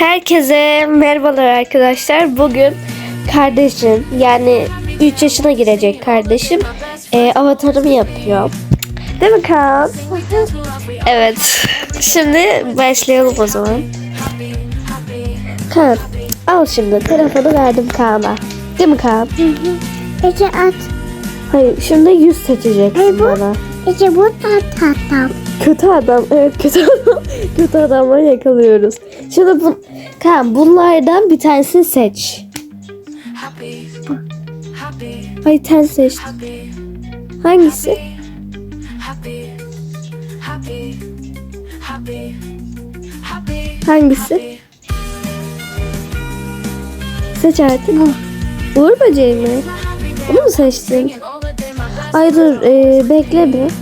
Herkese merhabalar arkadaşlar. Bugün kardeşim yani 3 yaşına girecek kardeşim e, avatarımı yapıyor. Değil mi Kaan? Evet. Şimdi başlayalım o zaman. Kaan al şimdi telefonu verdim Kaan'a. Değil mi Kaan? Ece at. Hayır şimdi yüz seçeceksin bu- bana. Ece bu tatam. Kötü adam. Evet kötü adam. kötü adamları yakalıyoruz. Şimdi bu, Kaan bunlardan bir tanesini seç. Hayır sen seç. Hangisi? Hangisi? Seç artık. Uğur böceği mi? Bunu mu seçtin? Ay dur e, bekle bir.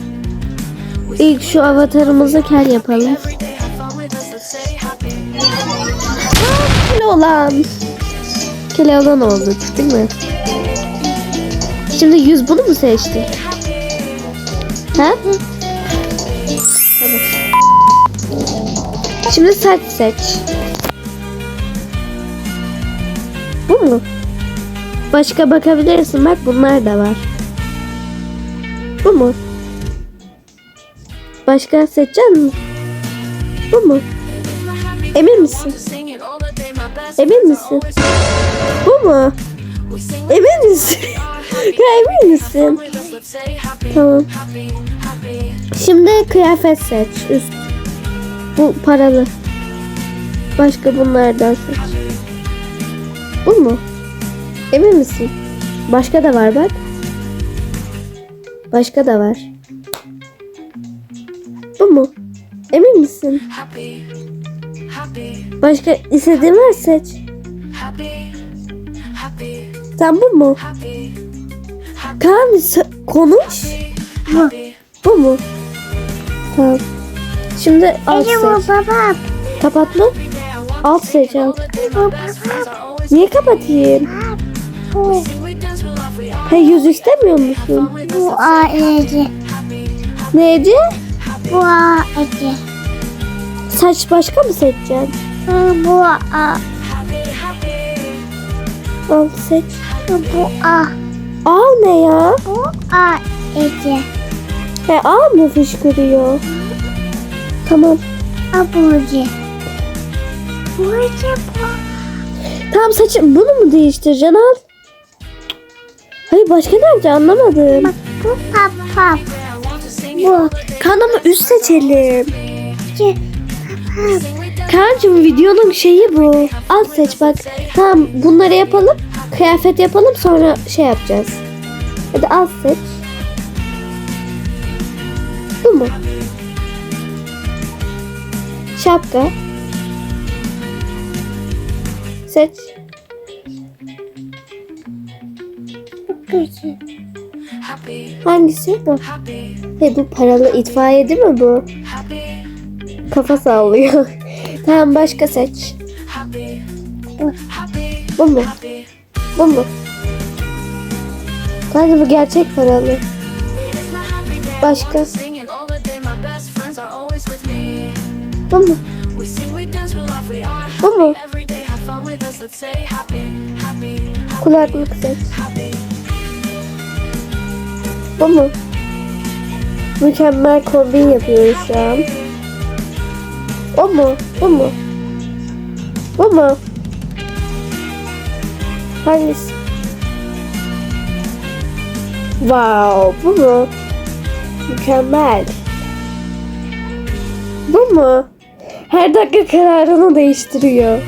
İlk şu avatarımızı kel yapalım. Olan. Kel olan olduk değil mi? Şimdi yüz bunu mu seçtik? Ha? Şimdi saç seç. Bu mu? Başka bakabilirsin bak bunlar da var. Bu mu? Başka seçecek misin? Bu mu? Emin misin? Emin misin? Bu mu? Emin misin? ya emin misin? Tamam. Şimdi kıyafet seç. Üst. Bu paralı. Başka bunlardan seç. Bu mu? Emin misin? Başka da var bak. Başka da var. Bu mu? Emin misin? Başka istediğin var seç. Sen bu mu? Sö- konuş. Bu. Bu mu? Tamam. Şimdi alt seç. babam. Kapatma. Alt seç alt. Niye kapatayım? Ha yüz istemiyor musun? Bu a Ece. Neydi? Bu a Ece. Saç başka mı seçeceksin? Bu a. Al seç. Bu a. Al ne ya? Bu a Ece. He al mı fışkırıyor? Tamam. A bu Ece. Bu Ece bu. Tamam saçım bunu mu değiştireceksin al? Hayır başka ne yapacaksın anlamadım. Bak bu papam. Bu. Kanama üst seçelim. Ece. Kaan'cığım videonun şeyi bu. Al seç bak. Tamam bunları yapalım. Kıyafet yapalım sonra şey yapacağız. Hadi al seç. Bu mu? Şapka. Seç. Hangisi bu? Hey, bu paralı itfaiye değil mi bu? Kafa sallıyor. tamam başka seç. Bu mu? Bu mu? Kanka bu gerçek paralı. Başka? Bu mu? Bu mu? Kulaklık seç. Bu mu? Mükemmel kombin yapıyoruz şu an. O mu? Bu mu? Bu mu? Hangisi? Wow, bu mu? Mükemmel. Bu mu? Her dakika kararını değiştiriyor.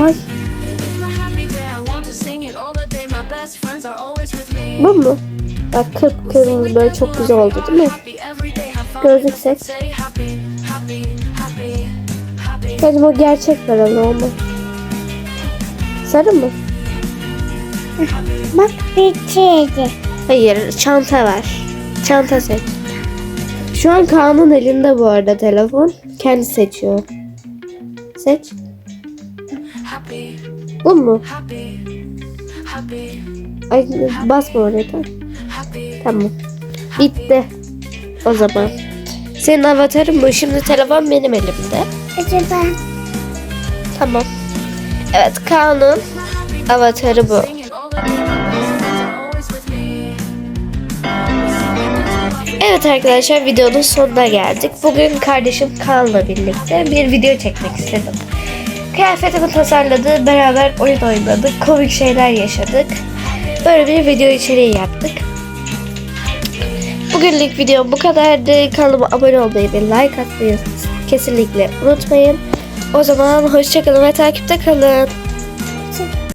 Ay, bu mu? Bak kıpkırmızı böyle çok güzel oldu değil mi? Gözlük seç. Hadi bu gerçek paralı olma. Sarı mı? Bak bir Ece. Hayır, çanta var. Çanta seç. Şu an Kaan'ın elinde bu arada telefon. Kendi seçiyor. Seç. Bu mu? Ay basma oraya tamam. Tamam. Bitti. O zaman. Senin avatarın bu. Şimdi telefon benim elimde. Ben. Tamam. Evet Kaan'ın avatarı bu. Evet arkadaşlar videonun sonuna geldik. Bugün kardeşim Kaan'la birlikte bir video çekmek istedim. Kıyafetimi tasarladı, beraber oyun oynadık, komik şeyler yaşadık. Böyle bir video içeriği yaptık. Bugünlük videom bu kadardı. Kanalıma abone olmayı ve like atmayı kesinlikle unutmayın. O zaman hoşçakalın ve takipte kalın.